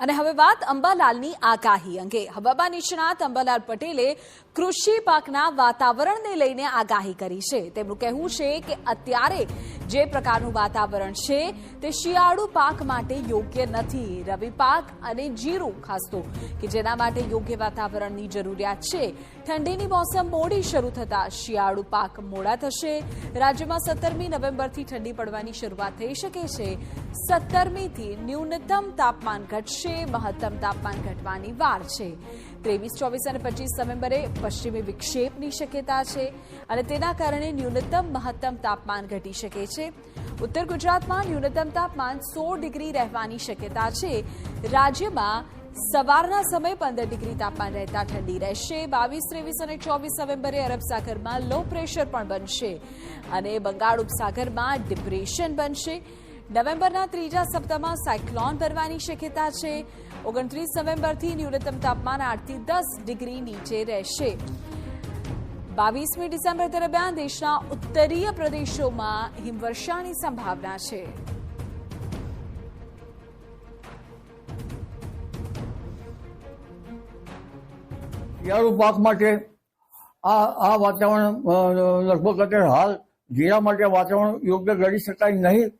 અને હવે વાત અંબાલાલની આગાહી અંગે. હવામાન નિષ્ણાત અંબાલાલ પટેલે કૃષિ પાકના વાતાવરણને લઈને આગાહી કરી છે. તેમનું કહેવું છે કે અત્યારે જે પ્રકારનું વાતાવરણ છે, તે શિયાળુ પાક માટે યોગ્ય નથી. રવિ પાક અને જીરું ખાસ તો, કે જેના માટે યોગ્ય વાતાવરણની જરૂરિયાત છે. ઠંડીની મોસમ મોડી શરૂ થતા શિયાળુ પાક મોડા થશે. રાજ્યમાં સત્તરમી નવેમ્બરથી ઠંડી પડવાની શરૂઆત થઈ શકે છે. સત્તરમીથી ન્યૂનતમ તાપમાન ઘટશે. મહત્તમ તાપમાન ઘટવાની વાર છે. ત્રેવીસ, ચોવીસ અને પચીસ નવેમ્બરે પશ્ચિમી વિક્ષેપની શક્યતા છે અને તેના કારણે ન્યૂનતમ મહત્તમ તાપમાન ઘટી શકે છે. ઉત્તર ગુજરાતમાં ન્યૂનતમ તાપમાન સોળ ડિગ્રી રહેવાની શક્યતા છે. રાજ્યમાં સવારના સમયે પંદર ડિગ્રી તાપમાન રહેતા ઠંડી રહેશે. બાવીસ, ત્રેવીસ અને ચોવીસ નવેમ્બરે અરબ સાગરમાં લો પ્રેશર પણ બનશે અને બંગાળ ઉપસાગરમાં ડિપ્રેશન બનશે. નવેમ્બરના ત્રીજા સપ્તાહમાં સાયક્લોન બનવાની શક્યતા છે. ઓગણત્રીસ નવેમ્બરથી ન્યૂનતમ તાપમાન આઠથી દસ ડિગ્રી નીચે રહેશે. બાવીસમી ડિસેમ્બર દરમિયાન દેશના ઉત્તરીય પ્રદેશોમાં હિમવર્ષાની સંભાવના છે. શિયાળુ પાક માટે આ આ વાતાવરણ લગભગ અત્યારે હાલ જીરા માટે વાતાવરણ યોગ્ય ગણી શકાય નહીં.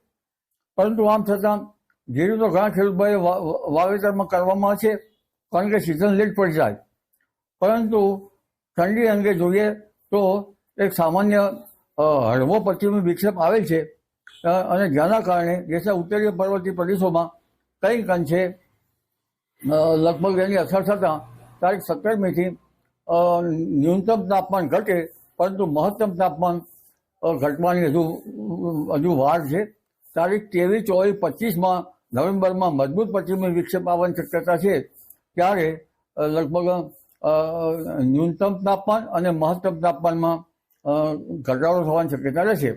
પરંતુ આમ છતાં જીરું તો ઘણા ખેડૂતભાઈ વાવેતરમાં કરવામાં છે, કારણ કે સિઝન લેટ પડી જાય. પરંતુ ઠંડી અંગે જોઈએ તો એક સામાન્ય હળવો પશ્ચિમી વિક્ષેપ આવે છે અને જેના કારણે દેશના ઉત્તરીય પર્વતીય પ્રદેશોમાં કંઈક અંશે લગભગ એની અસર થતાં તારીખ સત્તરમીથી ન્યૂનતમ તાપમાન ઘટે, પરંતુ મહત્તમ તાપમાન ઘટવાની હજુ હજુ વાર છે. તારીખ ત્રેવીસ ચોવીસ, પચીસમાં નવેમ્બરમાં મજબૂત પશ્ચિમી વિક્ષેપ આવવાની શક્યતા છે. ત્યારે લગભગ ન્યૂનતમ તાપમાન અને મહત્તમ તાપમાનમાં ઘટાડો થવાની શક્યતા રહેશે.